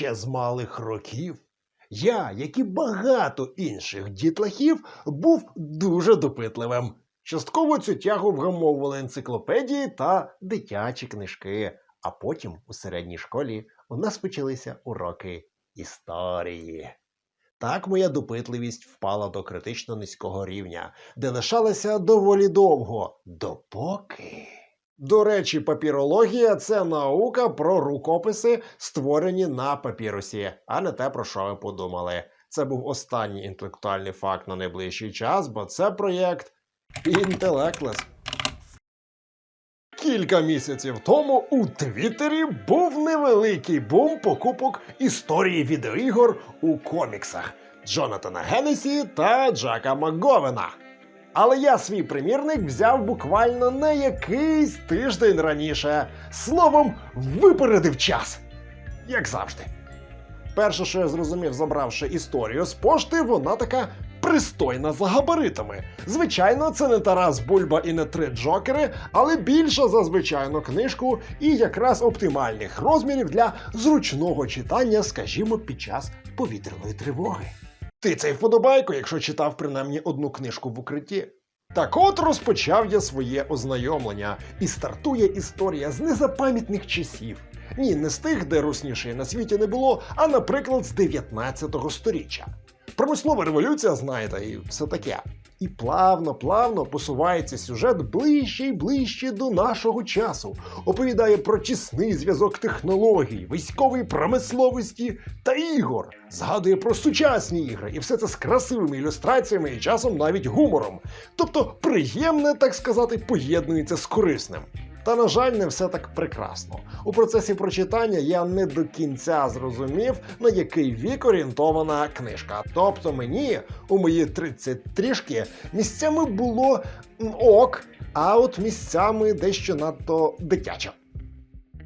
ще з малих років. Я, як і багато інших дітлахів, був дуже допитливим. Частково цю тягу вгамовували енциклопедії та дитячі книжки. А потім у середній школі у нас почалися уроки історії. Так моя допитливість впала до критично низького рівня, де лишалася доволі довго, допоки. До речі, папірологія це наука про рукописи, створені на папірусі, а не те, про що ви подумали. Це був останній інтелектуальний факт на найближчий час, бо це проєкт Інтелектлес. Кілька місяців тому у Твіттері був невеликий бум покупок історії відеоігор у коміксах Джонатана Геннесі та Джака Макговена. Але я свій примірник взяв буквально на якийсь тиждень раніше. Словом, випередив час. Як завжди. Перше, що я зрозумів, забравши історію з пошти, вона така пристойна за габаритами. Звичайно, це не Тарас Бульба і не три Джокери, але більша за звичайну книжку і якраз оптимальних розмірів для зручного читання, скажімо, під час повітряної тривоги. Ти цей вподобайко, якщо читав принаймні одну книжку в укритті. Так от розпочав я своє ознайомлення, і стартує історія з незапам'ятних часів. Ні, не з тих, де руснішої на світі не було, а наприклад з 19 сторіччя. Промислова революція, знаєте, і все таке. І плавно, плавно посувається сюжет ближче й ближче до нашого часу. Оповідає про тісний зв'язок технологій, військової промисловості та ігор. Згадує про сучасні ігри, і все це з красивими ілюстраціями і часом навіть гумором. Тобто приємне, так сказати, поєднується з корисним. Та, на жаль, не все так прекрасно. У процесі прочитання я не до кінця зрозумів, на який вік орієнтована книжка. Тобто мені у мої 30 трішки місцями було ок, а от місцями дещо надто дитячо.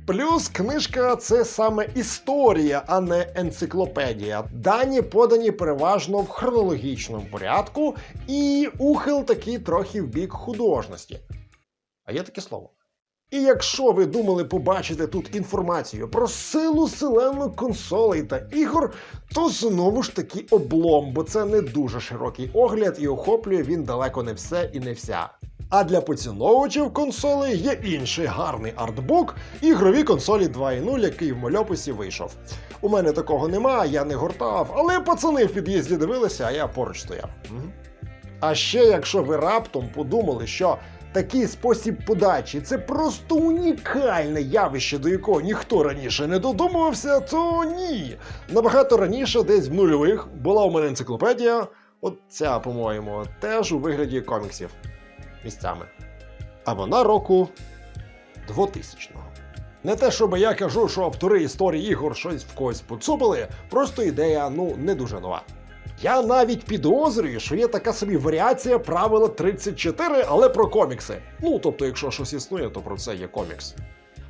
Плюс книжка це саме історія, а не енциклопедія. Дані подані переважно в хронологічному порядку, і ухил такий трохи в бік художності. А є таке слово. І якщо ви думали побачити тут інформацію про силу селену консолей та ігор, то знову ж таки облом, бо це не дуже широкий огляд і охоплює він далеко не все і не вся. А для поціновувачів консолей є інший гарний артбук ігрові консолі 2.0, який в мальописі вийшов. У мене такого нема, я не гортав, але пацани в під'їзді дивилися, а я поруч стояв. А ще якщо ви раптом подумали, що такий спосіб подачі це просто унікальне явище, до якого ніхто раніше не додумувався, то ні. Набагато раніше, десь в нульових, була у мене енциклопедія, от ця, по-моєму, теж у вигляді коміксів місцями. А вона року 2000-го. Не те, щоб я кажу, що автори історії ігор щось в когось поцупили, просто ідея, ну, не дуже нова. Я навіть підозрюю, що є така собі варіація правила 34, але про комікси. Ну, тобто, якщо щось існує, то про це є комікс.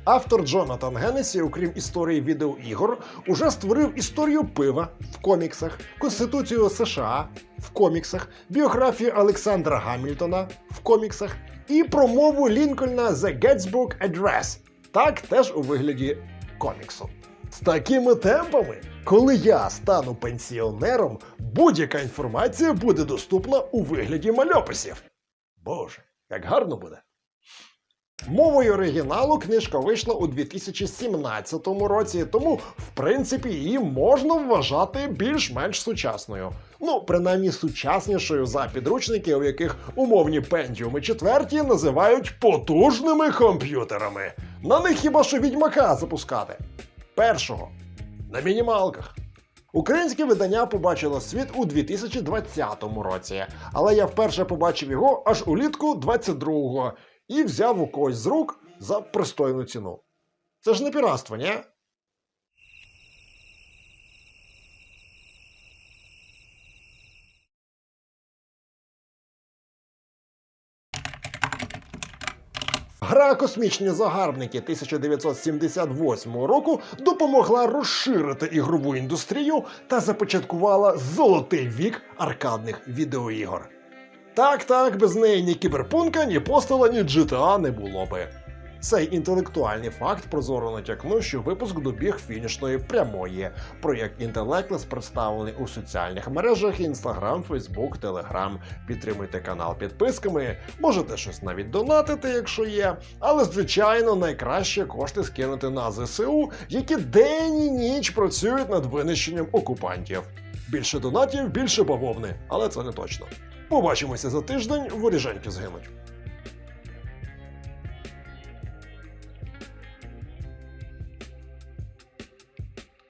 Автор Джонатан Геннесі, окрім історії відеоігор, уже створив історію пива в коміксах, Конституцію США в коміксах, біографію Олександра Гамільтона в коміксах і промову Лінкольна The Gettysburg Address, так теж у вигляді коміксу. З такими темпами, коли я стану пенсіонером, будь-яка інформація буде доступна у вигляді мальописів. Боже, як гарно буде! Мовою оригіналу книжка вийшла у 2017 році, тому, в принципі, її можна вважати більш-менш сучасною. Ну, принаймні сучаснішою за підручники, у яких умовні пентіуми четверті називають потужними комп'ютерами. На них хіба що відьмака запускати. Першого на мінімалках. Українське видання побачило світ у 2020 році, але я вперше побачив його аж улітку 22-го і взяв у когось з рук за пристойну ціну. Це ж не піратство, ні? Гра Космічні загарбники 1978 року допомогла розширити ігрову індустрію та започаткувала золотий вік аркадних відеоігор. Так, так, без неї ні кіберпунка, ні постала, ні GTA не було би. Цей інтелектуальний факт прозоро натякнув, що випуск добіг фінішної прямої. Проєкт Інтелектлес представлений у соціальних мережах Instagram, Facebook, Telegram. Підтримуйте канал підписками, можете щось навіть донатити, якщо є. Але, звичайно, найкраще кошти скинути на ЗСУ, які день і ніч працюють над винищенням окупантів. Більше донатів, більше бавовни, але це не точно. Побачимося за тиждень, воріженьки згинуть.